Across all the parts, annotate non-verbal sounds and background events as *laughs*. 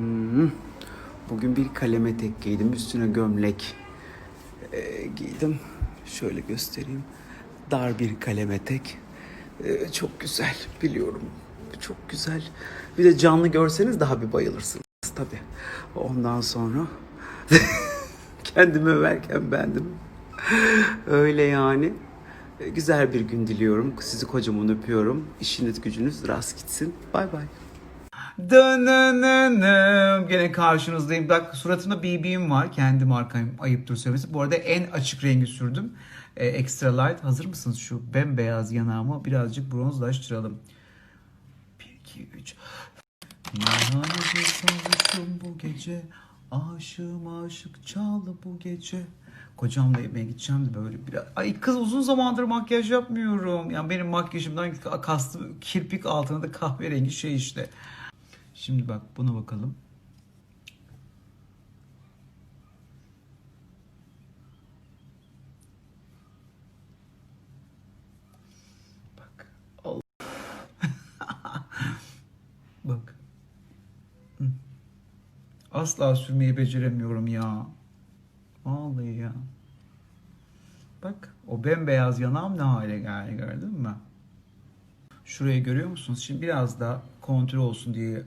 Hmm. Bugün bir kalem etek giydim. Üstüne gömlek e, giydim. Şöyle göstereyim. Dar bir kalem etek. E, çok güzel biliyorum. Çok güzel. Bir de canlı görseniz daha bir bayılırsınız tabii. Ondan sonra *laughs* kendimi överken bendim. Öyle yani. E, Güzel bir gün diliyorum. Sizi kocaman öpüyorum. İşiniz gücünüz rast gitsin. Bay bay. Dönönönüm. Gene karşınızdayım. Bak suratımda BB'm var. Kendi markam ayıptır söylemesi. Bu arada en açık rengi sürdüm. Ee, Extra Light. Hazır mısınız? Şu bembeyaz yanağımı birazcık bronzlaştıralım. 1, 2, 3. Nihane bir sarhoşum bu gece. Aşığım aşık çaldı bu gece. Kocamla yemeğe gideceğim de böyle biraz. Ay kız uzun zamandır makyaj yapmıyorum. Yani benim makyajımdan kastım kirpik altına da kahverengi şey işte. Şimdi bak buna bakalım. Bak. Allah. *laughs* bak. Asla sürmeyi beceremiyorum ya. Vallahi ya. Bak o bembeyaz yanağım ne hale geldi gördün mü? Şurayı görüyor musunuz? Şimdi biraz daha kontrol olsun diye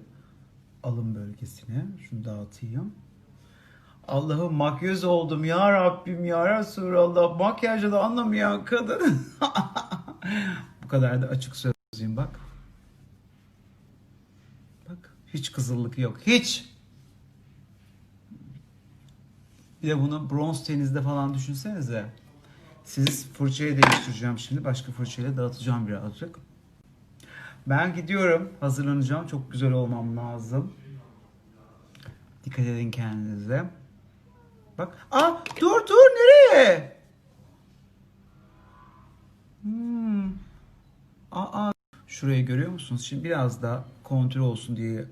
alın bölgesine. Şunu dağıtayım. Allah'ım makyöz oldum ya Rabbim ya Resulallah. Makyajı da anlamayan kadın. *laughs* Bu kadar da açık sözlüyüm bak. Bak hiç kızıllık yok. Hiç. Bir de bunu bronz tenizde falan düşünsenize. Siz fırçayı değiştireceğim şimdi. Başka fırçayla dağıtacağım birazcık. Ben gidiyorum. Hazırlanacağım. Çok güzel olmam lazım. Dikkat edin kendinize. Bak. Aa dur dur nereye? Hmm. Aa şurayı görüyor musunuz? Şimdi biraz daha kontrol olsun diye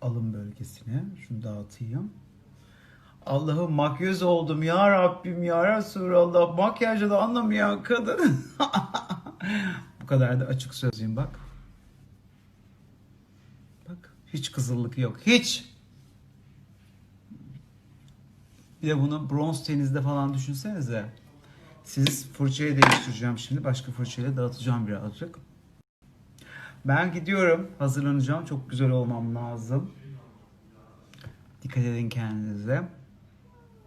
alın bölgesine. Şunu dağıtayım. Allah'ım makyöz oldum ya Rabbim ya Resulallah. Makyajı da anlamayan kadın. *laughs* Bu kadar da açık sözlüyüm bak. Bak hiç kızıllık yok. Hiç. Bir de bunu bronz tenizde falan düşünsenize. Siz fırçayı değiştireceğim şimdi. Başka fırçayla dağıtacağım birazcık. Ben gidiyorum. Hazırlanacağım. Çok güzel olmam lazım. Dikkat edin kendinize.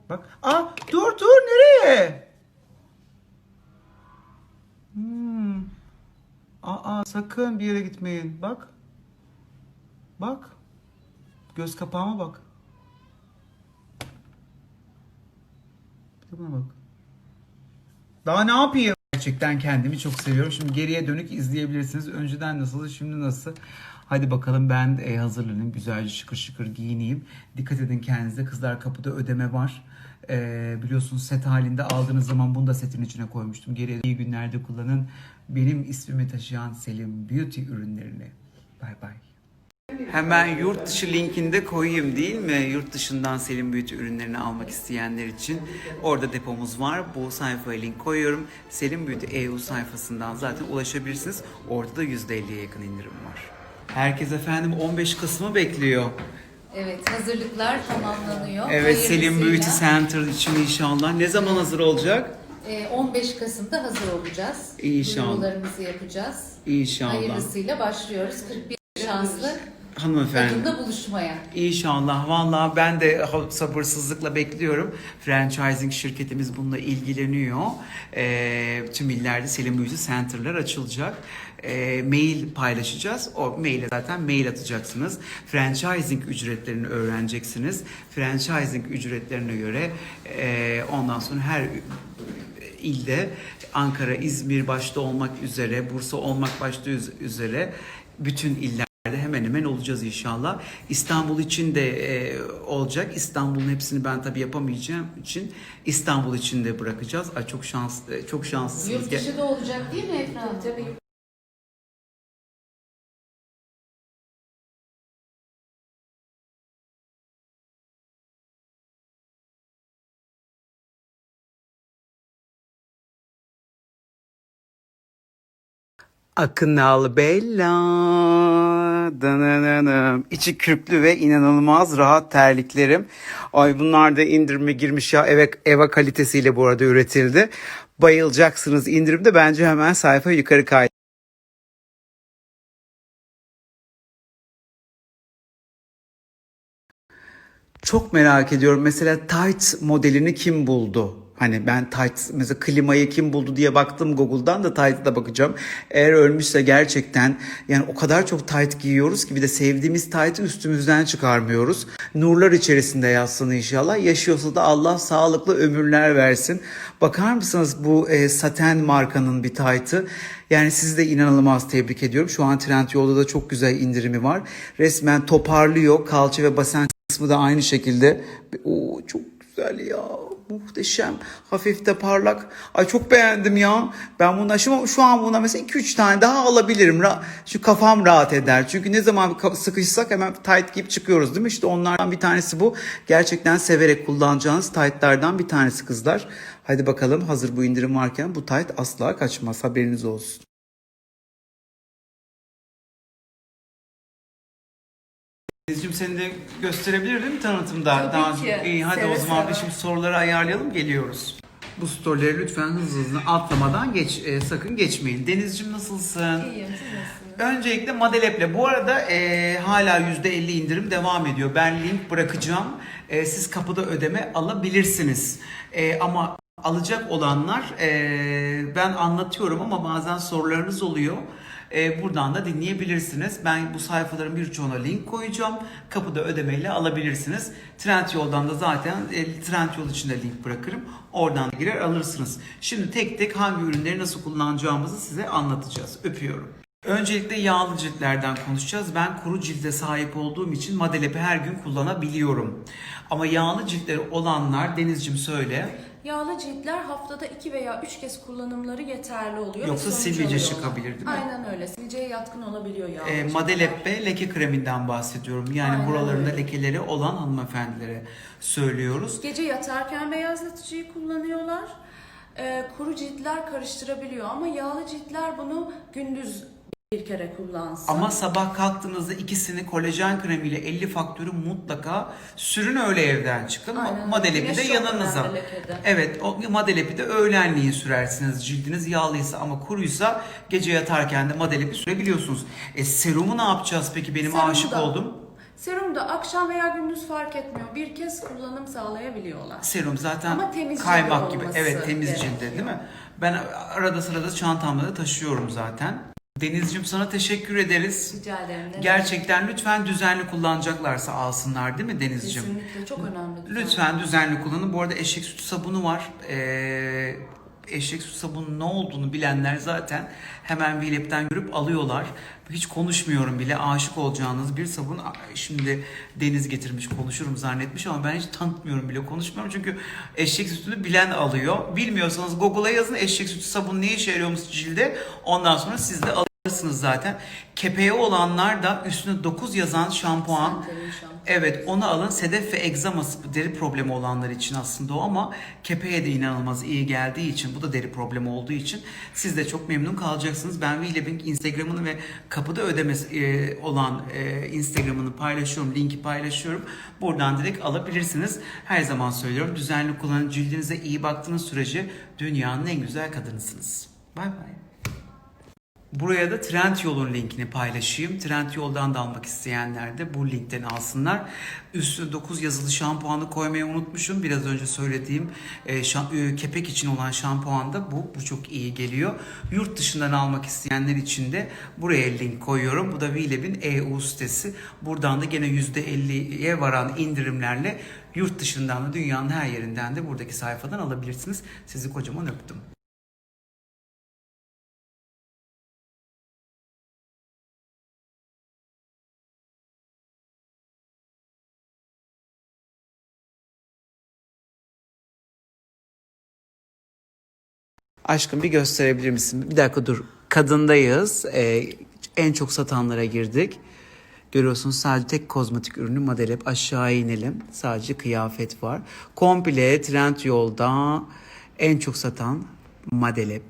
Bak. Aa dur dur nereye? Hmm. Aa sakın bir yere gitmeyin. Bak. Bak. Göz kapağıma bak. Buna bak. Daha ne yapayım? Gerçekten kendimi çok seviyorum. Şimdi geriye dönük izleyebilirsiniz. Önceden nasıldı, şimdi nasıl? Hadi bakalım ben e, hazırlanayım. Güzelce şıkır şıkır giyineyim. Dikkat edin kendinize. Kızlar kapıda ödeme var. E, biliyorsunuz set halinde aldığınız zaman bunu da setin içine koymuştum. Geriye iyi günlerde kullanın. Benim ismimi taşıyan Selim Beauty ürünlerini. Bay bay. Hemen yurt dışı linkinde koyayım değil mi? Yurt dışından Selim Beauty ürünlerini almak isteyenler için. Orada depomuz var. Bu sayfaya link koyuyorum. Selim Beauty EU sayfasından zaten ulaşabilirsiniz. Orada da %50'ye yakın indirim var. Herkes efendim 15 Kasım'ı bekliyor. Evet, hazırlıklar tamamlanıyor. Evet Selim Hayırlısıyla, Beauty Center için inşallah. Ne zaman hazır olacak? e, 15 Kasım'da hazır olacağız. İnşallah. Duyurularımızı yapacağız. İnşallah. Hayırlısıyla başlıyoruz. 41 şanslı Hanımefendi. takımda buluşmaya. İnşallah. Vallahi ben de sabırsızlıkla bekliyorum. Franchising şirketimiz bununla ilgileniyor. Ee, tüm illerde Selim Beauty Center'lar açılacak. Ee, mail paylaşacağız. O maile zaten mail atacaksınız. Franchising ücretlerini öğreneceksiniz. Franchising ücretlerine göre e, ondan sonra her ilde Ankara, İzmir başta olmak üzere, Bursa olmak başta üz- üzere bütün iller hemen hemen olacağız inşallah. İstanbul için de e, olacak. İstanbul'un hepsini ben tabii yapamayacağım için İstanbul için de bırakacağız. Ay çok şans e, çok şanslısınız. Yurt dışı da olacak değil mi Efra Hanım? Tabii. Akınal Bella. Dananam. İçi kürklü ve inanılmaz rahat terliklerim. Ay bunlar da indirime girmiş ya. Eva, Eva kalitesiyle bu arada üretildi. Bayılacaksınız indirimde. Bence hemen sayfa yukarı kay. Çok merak ediyorum. Mesela tight modelini kim buldu? Hani ben tight mesela klimayı kim buldu diye baktım Google'dan da tight'a bakacağım. Eğer ölmüşse gerçekten yani o kadar çok tight giyiyoruz ki bir de sevdiğimiz tight'ı üstümüzden çıkarmıyoruz. Nurlar içerisinde yatsın inşallah. Yaşıyorsa da Allah sağlıklı ömürler versin. Bakar mısınız bu e, saten markanın bir tight'ı? Yani sizi de inanılmaz tebrik ediyorum. Şu an Trendyol'da da çok güzel indirimi var. Resmen toparlıyor. Kalça ve basen kısmı da aynı şekilde. Oo, çok güzel ya. Muhteşem. Hafif de parlak. Ay çok beğendim ya. Ben bunu şu, şu an buna mesela 2-3 tane daha alabilirim. Şu kafam rahat eder. Çünkü ne zaman sıkışsak hemen tight giyip çıkıyoruz değil mi? İşte onlardan bir tanesi bu. Gerçekten severek kullanacağınız tight'lardan bir tanesi kızlar. Hadi bakalım hazır bu indirim varken bu tight asla kaçmaz. Haberiniz olsun. Denizciğim seni de gösterebilir değil mi tanıtımda? Tabii ki. İyi hadi Seve o zaman seve. bir şimdi soruları ayarlayalım geliyoruz. Bu storyleri lütfen hızlı hızlı atlamadan geç e, sakın geçmeyin. Denizciğim nasılsın? İyiyim, siz nasılsınız? Öncelikle Madelep'le. Bu arada e, hala %50 indirim devam ediyor. Ben link bırakacağım. E, siz kapıda ödeme alabilirsiniz. E, ama alacak olanlar e, ben anlatıyorum ama bazen sorularınız oluyor. E, buradan da dinleyebilirsiniz. Ben bu sayfaların birçoğuna link koyacağım. Kapıda ödemeyle alabilirsiniz. Trendyol'dan da zaten e, Trendyol için de link bırakırım. Oradan da girer alırsınız. Şimdi tek tek hangi ürünleri nasıl kullanacağımızı size anlatacağız. Öpüyorum. Öncelikle yağlı ciltlerden konuşacağız. Ben kuru cilde sahip olduğum için Madelep'i her gün kullanabiliyorum. Ama yağlı ciltleri olanlar Denizcim söyle. Yağlı ciltler haftada 2 veya 3 kez kullanımları yeterli oluyor. Yoksa sivilce çıkabilir, değil mi? Aynen öyle. Sivilceye yatkın olabiliyor yağlı E, ciltler. Madelep ve leke kreminden bahsediyorum. Yani Aynen buralarında öyle. lekeleri olan hanımefendilere söylüyoruz. Gece yatarken beyazlatıcıyı kullanıyorlar. Ee, kuru ciltler karıştırabiliyor ama yağlı ciltler bunu gündüz bir kere kullansın. Ama sabah kalktığınızda ikisini kolajen kremiyle 50 faktörü mutlaka sürün öyle evden çıkın. Aynen. Madelepi de yanınıza. Evet o madelepi de öğlenleyin sürersiniz. Cildiniz yağlıysa ama kuruysa gece yatarken de madelepi sürebiliyorsunuz. E serumu ne yapacağız peki benim Serumu aşık da- oldum. Serum da akşam veya gündüz fark etmiyor. Bir kez kullanım sağlayabiliyorlar. Serum zaten Ama temiz kaymak gibi. Evet temiz cilde değil mi? Ben arada sırada çantamda da taşıyorum zaten. Denizciğim sana teşekkür ederiz. Rica ederim. Ne Gerçekten lütfen düzenli kullanacaklarsa alsınlar değil mi? Denizciğim? Kesinlikle çok önemli. Lütfen düzenli kullanın. Bu arada eşek sütü sabunu var. Ee, eşek sütü sabunun ne olduğunu bilenler zaten hemen Vilip'ten görüp alıyorlar. Hiç konuşmuyorum bile. Aşık olacağınız bir sabun. Şimdi Deniz getirmiş konuşurum zannetmiş ama ben hiç tanıtmıyorum bile konuşmuyorum. Çünkü eşek sütünü bilen alıyor. Bilmiyorsanız Google'a yazın eşek sütü sabunu ne işe yarıyormuş cilde. Ondan sonra siz de alırsınız zaten. Kepeği olanlar da üstüne 9 yazan şampuan. Evet onu alın. Sedef ve egzaması deri problemi olanlar için aslında o ama kepeğe de inanılmaz iyi geldiği için bu da deri problemi olduğu için siz de çok memnun kalacaksınız. Ben Willeb'in Instagram'ını ve kapıda ödemesi e, olan e, Instagram'ını paylaşıyorum. Linki paylaşıyorum. Buradan direkt alabilirsiniz. Her zaman söylüyorum düzenli kullanın. Cildinize iyi baktığınız sürece dünyanın en güzel kadınısınız. Bay bay. Buraya da Trendyol'un linkini paylaşayım. Trendyol'dan da almak isteyenler de bu linkten alsınlar. Üstüne 9 yazılı şampuanı koymayı unutmuşum. Biraz önce söylediğim e, e, kepek için olan şampuan da bu. Bu çok iyi geliyor. Yurt dışından almak isteyenler için de buraya link koyuyorum. Bu da Vileb'in EU sitesi. Buradan da gene %50'ye varan indirimlerle yurt dışından da dünyanın her yerinden de buradaki sayfadan alabilirsiniz. Sizi kocaman öptüm. Aşkım bir gösterebilir misin? Bir dakika dur. Kadındayız. Ee, en çok satanlara girdik. Görüyorsunuz sadece tek kozmetik ürünü Madelep. Aşağı inelim. Sadece kıyafet var. Komple Trendyol'da en çok satan Madelep.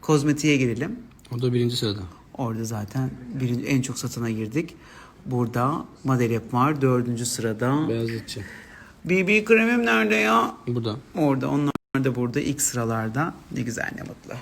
Kozmetiğe girelim. O da birinci sırada. Orada zaten birinci, en çok satına girdik. Burada Madelep var dördüncü sırada. Beyazıtçı. BB kremim nerede ya? Burada. Orada onlar da burada ilk sıralarda. Ne güzel ne mutlu.